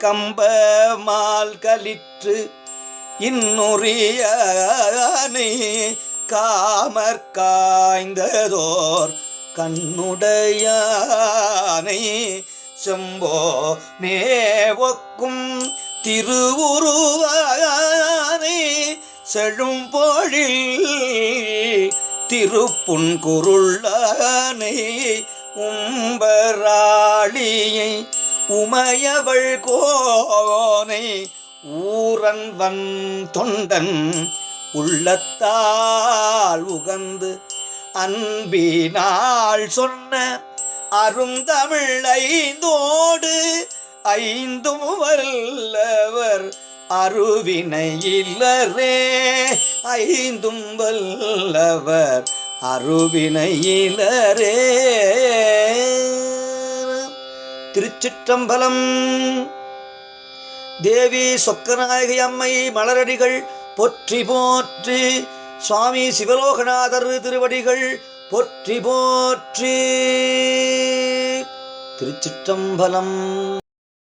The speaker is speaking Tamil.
கம்ப மால் கலிற்று இன்னுரியானை காமற் காய்ந்ததோர் கண்ணுடையானை செம்போ மேவொக்கும் திருவுருவானை செழும்பொழில் திருப்புன்குருளானை உம்பராளியை உமையவள் கோனை ஊரன் வன் தொண்டன் உள்ளத்தால் உகந்து அன்பினாள் சொன்ன அருந்தமிழ் ஐந்தோடு ஐந்தும் வல்லவர் அருவினையிலரே ஐந்தும் வல்லவர் அருவினையிலரே திருச்சிற்றம்பலம். தேவி சொக்கநாயகி அம்மை மலரடிகள் போற்றி போற்றி. சுவாமி சிவலோகநாதர் திருவடிகள் போற்றி போற்றி. திருச்சிற்றம்பலம்.